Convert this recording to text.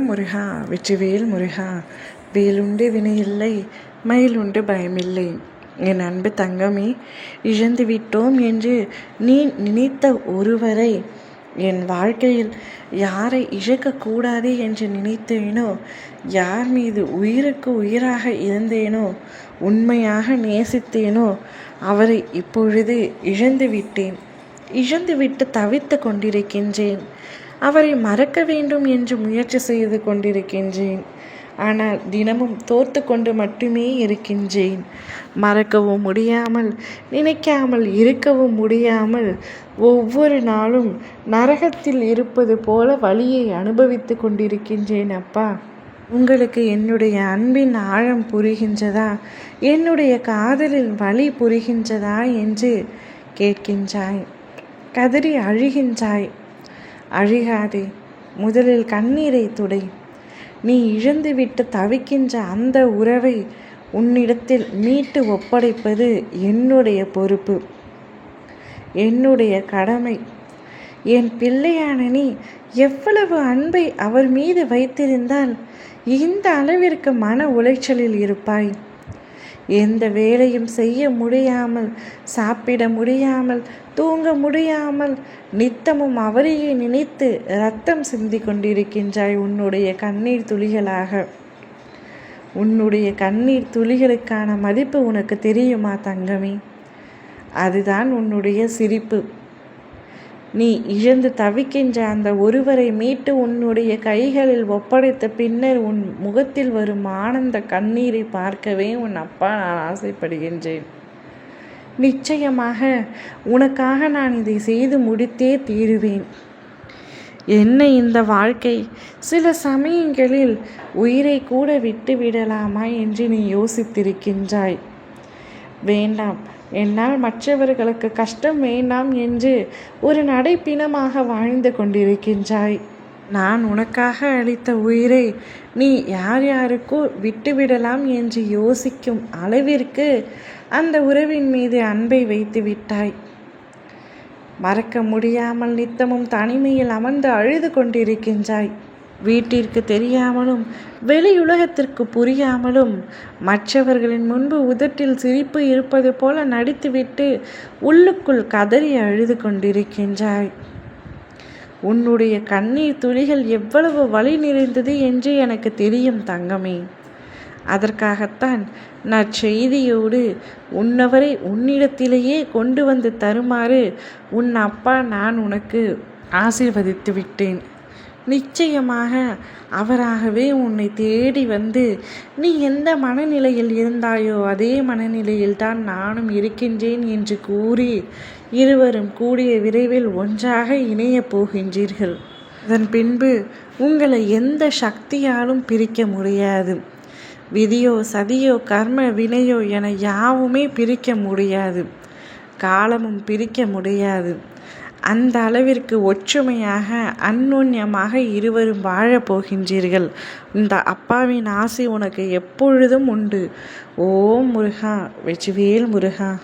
ஓம் முருகா வெற்றிவேல் முருகா வேலுண்டு வினையில்லை மயிலுண்டு பயமில்லை. என் அன்பு தங்கமே இழந்து விட்டோம் என்று நீ நினைத்த ஒருவரை என் வாழ்க்கையில் யாரை இழக்கக்கூடாது என்று நினைத்தேனோ யார் மீது உயிருக்கு உயிராக இருந்தேனோ உண்மையாக நேசித்தேனோ அவரை இப்பொழுது இழந்து விட்டேன். இழந்துவிட்டு தவித்து கொண்டிருக்கின்றேன். அவரை மறக்க வேண்டும் என்று முயற்சி செய்து கொண்டிருக்கின்றேன். ஆனால் தினமும் தோர்த்து கொண்டு மட்டுமே இருக்கின்றேன். மறக்கவும் முடியாமல் நினைக்காமல் இருக்கவும் முடியாமல் ஒவ்வொரு நாளும் நரகத்தில் இருப்பது போல வழியை அனுபவித்து கொண்டிருக்கின்றேன் அப்பா. உங்களுக்கு என்னுடைய அன்பின் ஆழம் புரிகின்றதா? என்னுடைய காதலில் வழி புரிகின்றதா? என்று கேட்கின்றாய். கதறி அழுகின்றாய். அழிகாதே முதலில் கண்ணீரை துடை. நீ இழந்துவிட்டு தவிக்கின்ற அந்த உறவை உன்னிடத்தில் மீட்டு ஒப்படைப்பது என்னுடைய பொறுப்பு. என்னுடைய கடமை. என் பிள்ளையான நீ எவ்வளவு அன்பை அவர் மீது வைத்திருந்தால் இந்த அளவிற்கு மன உளைச்சலில் இருப்பாய். எந்த வேலையும் செய்ய முடியாமல் சாப்பிட முடியாமல் தூங்க முடியாமல் நித்தமும் அவரையே நினைத்து ரத்தம் சிந்தி கொண்டிருக்கின்றாய் உன்னுடைய கண்ணீர் துளிகளாக. உன்னுடைய கண்ணீர் துளிகளுக்கான மதிப்பு உனக்கு தெரியுமா தங்கமே? அதுதான் உன்னுடைய சிரிப்பு. நீ இழந்து தவிக்கின்ற அந்த ஒருவரை மீட்டு உன்னுடைய கைகளில் ஒப்படைத்த பின்னர் உன் முகத்தில் வரும் ஆனந்த கண்ணீரை பார்க்கவே உன் அப்பா நான் ஆசைப்படுகின்றேன். நிச்சயமாக உனக்காக நான் இதை செய்து முடித்தே தீருவேன். என்ன இந்த வாழ்க்கை? சில சமயங்களில் உயிரை கூட விட்டு விடலாமா என்று நீ யோசித்திருக்கின்றாய். வேண்டாம் என்னால் மற்றவர்களுக்கு கஷ்டம் வேண்டாம் என்று ஒரு நடைப்பிணமாக வாழ்ந்து கொண்டிருக்கின்றாய். நான் உனக்காக அளித்த உயிரை நீ யார் யாருக்கோ விட்டுவிடலாம் என்று யோசிக்கும் அளவிற்கு அந்த உறவின் மீது அன்பை வைத்து விட்டாய். மறக்க முடியாமல் நித்தமும் தனிமையில் அமர்ந்து அழுது கொண்டிருக்கின்றாய். வீட்டிற்கு தெரியாமலும் வெளியுலகத்திற்கு புரியாமலும் மற்றவர்களின் முன்பு உதட்டில் சிரிப்பு இருப்பது போல நடித்துவிட்டு உள்ளுக்குள் கதறி அழுது கொண்டிருக்கின்றாய். உன்னுடைய கண்ணீர் துளிகள் எவ்வளவு வழி நிறைந்தது என்று எனக்கு தெரியும் தங்கமே. அதற்காகத்தான் நற்செய்தியோடு உன்னவரை உன்னிடத்திலேயே கொண்டு வந்து தருமாறு உன் அப்பா நான் உனக்கு ஆசீர்வதித்து விட்டேன் நிச்சயமாக அவராகவே உன்னை தேடி வந்து நீ எந்த மனநிலையில் இருந்தாயோ அதே மனநிலையில் தான் நானும் இருக்கின்றேன் என்று கூறி இருவரும் கூடிய விரைவில் ஒன்றாக இணையப் போகின்றீர்கள். அதன் பின்பு உங்களை எந்த சக்தியாலும் பிரிக்க முடியாது. விதியோ சதியோ கர்ம வினையோ என யாவுமே பிரிக்க முடியாது. காலமும் பிரிக்க முடியாது. அந்த அளவிற்கு ஒற்றுமையாக அந்நுண்ணியமாக இருவரும் வாழப் போகின்றீர்கள். இந்த அப்பாவின் ஆசை உனக்கு எப்பொழுதும் உண்டு. ஓம் முருகா வெற்றிவேல் முருகா.